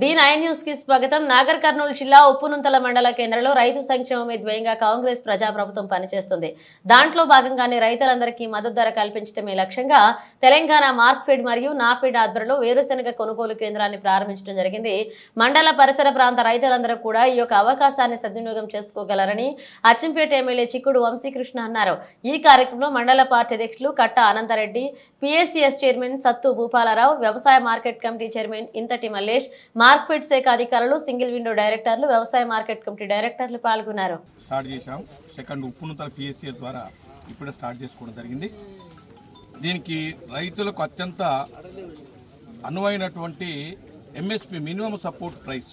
D nine న్యూస్కి స్వాగతం. నాగర్ కర్నూలు జిల్లా ఉప్పునుంతల మండల కేంద్రంలో రైతు సంక్షేమమే ధ్యేయంగా కాంగ్రెస్ ప్రజాప్రభుత్వం పనిచేస్తుంది. దాంట్లో భాగంగానే రైతులందరికీ మద్దతు ధర కల్పించడమే లక్ష్యంగా తెలంగాణ మార్క్ఫెడ్ మరియు నాఫెడ్ ఆధ్వర్యంలో వేరుశెనగ కొనుగోలు కేంద్రాన్ని ప్రారంభించడం జరిగింది. మండల పరిసర ప్రాంత రైతులందరూ కూడా ఈ యొక్క అవకాశాన్ని సద్వినియోగం చేసుకోగలరని అచ్చంపేట ఎమ్మెల్యే చిక్కుడు వంశీకృష్ణ అన్నారు. ఈ కార్యక్రమంలో మండల పార్టీ అధ్యక్షులు కట్ట అనంతరెడ్డి పిఎస్సిఎస్ చైర్మన్ సత్తు భూపాలరావు వ్యవసాయ మార్కెట్ కమిటీ చైర్మన్ ఇంతటి మల్లేష్ మార్కెట్ శాఖ అధికారులు సింగిల్ విండో డైరెక్టర్లు వ్యవసాయ మార్కెట్ కమిటీ డైరెక్టర్లు పాల్గొన్నారు. స్టార్ట్ చేశాం. సెకండ్ ఉప్పునుతల పిఎస్సీ ద్వారా ఇప్పుడే స్టార్ట్ చేసుకోవడం జరిగింది. దీనికి రైతులకు అత్యంత అనువైనటువంటి ఎంఎస్పి మినిమం సపోర్ట్ ప్రైస్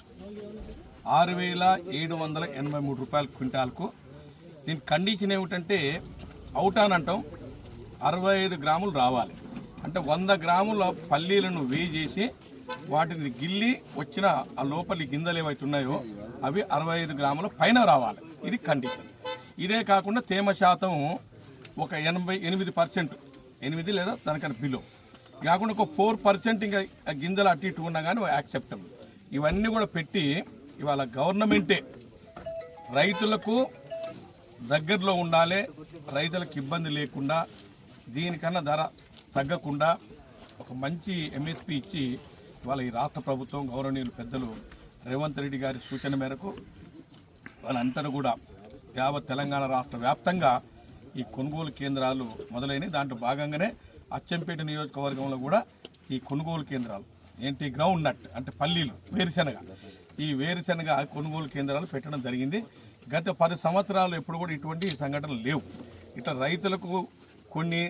ఆరు వేల ఏడు వందల ఎనభై మూడు రూపాయల క్వింటాల్కు. దీని కండిషన్ ఏమిటంటే అవుట్ అని అంటాం. అరవై ఐదు గ్రాములు రావాలి. అంటే వంద గ్రాముల పల్లీలను వేయి చేసి వాటిని గిల్లి వచ్చిన ఆ లోపలి గింజలు ఏవైతే ఉన్నాయో అవి అరవై ఐదు గ్రాముల పైన రావాలి. ఇది కండిషన్ ఇదే కాకుండా తేమ శాతం ఒక ఎనభై ఎనిమిది పర్సెంట్. ఎనిమిది లేదా దానికన్నా బిలో కాకుండా ఒక ఫోర్ పర్సెంట్ ఇంకా ఆ గింజలు అటు ఇటు ఉన్నా కానీ యాక్సెప్టబుల్ ఇవన్నీ కూడా పెట్టి ఇవాళ గవర్నమెంటే రైతులకు దగ్గరలో ఉండాలి. రైతులకు ఇబ్బంది లేకుండా దీనికన్నా ధర తగ్గకుండా ఒక మంచి ఎంఎస్పి ఇచ్చి ఇవాళ ఈ రాష్ట్ర ప్రభుత్వం గౌరవనీయులు పెద్దలు రేవంత్ రెడ్డి గారి సూచన మేరకు వాళ్ళందరూ కూడా యావత్ తెలంగాణ రాష్ట్ర వ్యాప్తంగా ఈ కొనుగోలు కేంద్రాలు మొదలైనవి. దాంట్లో భాగంగానే అచ్చంపేట నియోజకవర్గంలో కూడా ఈ కొనుగోలు కేంద్రాలు ఏంటి గ్రౌండ్ నట్ అంటే పల్లీలు వేరుశెనగ. ఈ వేరుశెనగ కొనుగోలు కేంద్రాలు పెట్టడం జరిగింది. గత పది సంవత్సరాలు ఎప్పుడు కూడా ఇటువంటి సంఘటనలు లేవు. ఇట్లా రైతులకు కొన్ని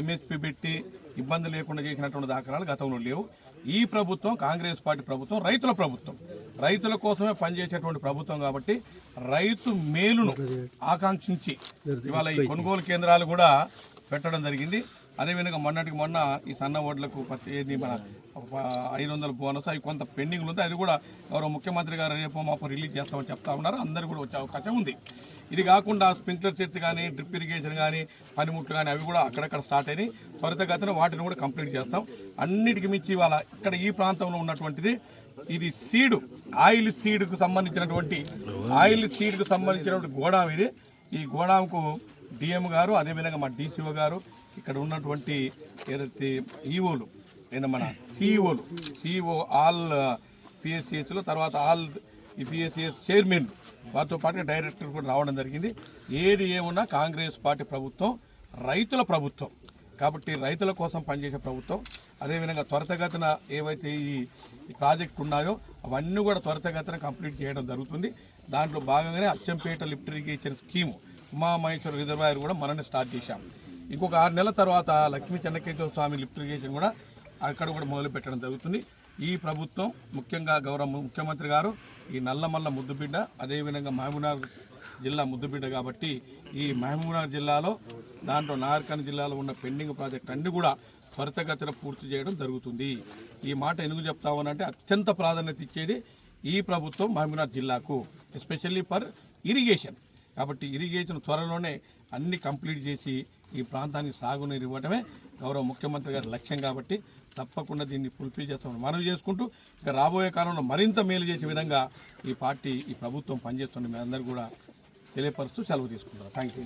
ఎంఎస్పి పెట్టి ఇబ్బంది లేకుండా చేసినటువంటి దాఖలాలు గతంలో లేవు. ఈ ప్రభుత్వం కాంగ్రెస్ పార్టీ ప్రభుత్వం రైతుల ప్రభుత్వం. రైతుల కోసమే పనిచేసేటువంటి ప్రభుత్వం కాబట్టి రైతు మేలును ఆకాంక్షించి ఇవాళ ఈ కొనుగోలు కేంద్రాలు కూడా పెట్టడం జరిగింది. అదేవిధంగా మొన్నటికి మొన్న ఈ సన్న ఓట్లకు ప్రతి ఏది మన ఐదు వందల బోనస్ అవి కొంత పెండింగ్లు ఉంది అది కూడా గౌరవ ముఖ్యమంత్రి గారు రేపు మాకు రిలీజ్ చేస్తామని చెప్తా ఉన్నారు. అందరు కూడా వచ్చే అవకాశం ఉంది. ఇది కాకుండా స్ప్రింక్లర్ సెట్స్ కానీ డ్రిప్ ఇరిగేషన్ కానీ పనిముట్లు కానీ అవి కూడా అక్కడక్కడ స్టార్ట్ అయినాయి. త్వరితగతిన వాటిని కూడా కంప్లీట్ చేస్తాం. అన్నిటికి మించి ఇవాళ ఇక్కడ ఈ ప్రాంతంలో ఉన్నటువంటిది ఇది సీడు ఆయిల్ సీడ్కు సంబంధించినటువంటి ఆయిల్ సీడ్కు సంబంధించినటువంటి గోడాం ఇది. ఈ గోడాంకు డిఎం గారు అదేవిధంగా మా డీసీఓ గారు ఇక్కడ ఉన్నటువంటి ఏదైతే ఈఓలు నేను మన సిఇఓలు సిఇఓ ఆల్ పిఎస్సిఎస్లో తర్వాత ఆల్ ఈ పిఎస్సిహెచ్ చైర్మన్ వారితో పాటు డైరెక్టర్ కూడా రావడం జరిగింది. ఏది ఏమున్నా కాంగ్రెస్ పార్టీ ప్రభుత్వం రైతుల ప్రభుత్వం. కాబట్టి రైతుల కోసం పనిచేసే ప్రభుత్వం. అదేవిధంగా త్వరితగతిన ఏవైతే ఈ ఈ ప్రాజెక్టు ఉన్నాయో అవన్నీ కూడా త్వరితగతిన కంప్లీట్ చేయడం జరుగుతుంది. దాంట్లో భాగంగానే Achampet lift irrigation scheme Umamaheshwara reservoir కూడా మననే స్టార్ట్ చేశాం. ఇంకొక ఆరు నెలల తర్వాత లక్ష్మీ చెన్నకేశ్వర స్వామి లిఫ్ట్ ఇరిగేషన్ కూడా అక్కడ కూడా మొదలు పెట్టడం జరుగుతుంది. ఈ ప్రభుత్వం ముఖ్యంగా గౌరవ ముఖ్యమంత్రి గారు ఈ నల్లమల్ల ముద్దుబిడ్డ అదేవిధంగా మహబూబ్నగర్ జిల్లా ముద్దుబిడ్డ కాబట్టి ఈ మహబూబ్నగర్ జిల్లాలో దాంట్లో నాగర్కర్ణ జిల్లాలో ఉన్న పెండింగ్ ప్రాజెక్ట్ అన్ని కూడా త్వరితగతిన పూర్తి చేయడం జరుగుతుంది. ఈ మాట ఎందుకు చెప్తామనంటే అత్యంత ప్రాధాన్యత ఇచ్చేది ఈ ప్రభుత్వం మహబూబ్నగర్ జిల్లాకు ఎస్పెషల్లీ ఫర్ ఇరిగేషన్. కాబట్టి ఇరిగేషన్ త్వరలోనే అన్ని కంప్లీట్ చేసి ఈ ప్రాంతానికి సాగునీరు ఇవ్వడమే గౌరవ ముఖ్యమంత్రి గారి లక్ష్యం కాబట్టి తప్పకుండా దీన్ని ఫుల్ఫిల్ చేస్తామని మనవి చేసుకుంటూ ఇక రాబోయే కాలంలో మరింత మేలు చేసే విధంగా ఈ పార్టీ ఈ ప్రభుత్వం పనిచేస్తుంది మీ అందరూ కూడా తెలియపరుస్తూ సెలవు తీసుకుంటారు థ్యాంక్ యూ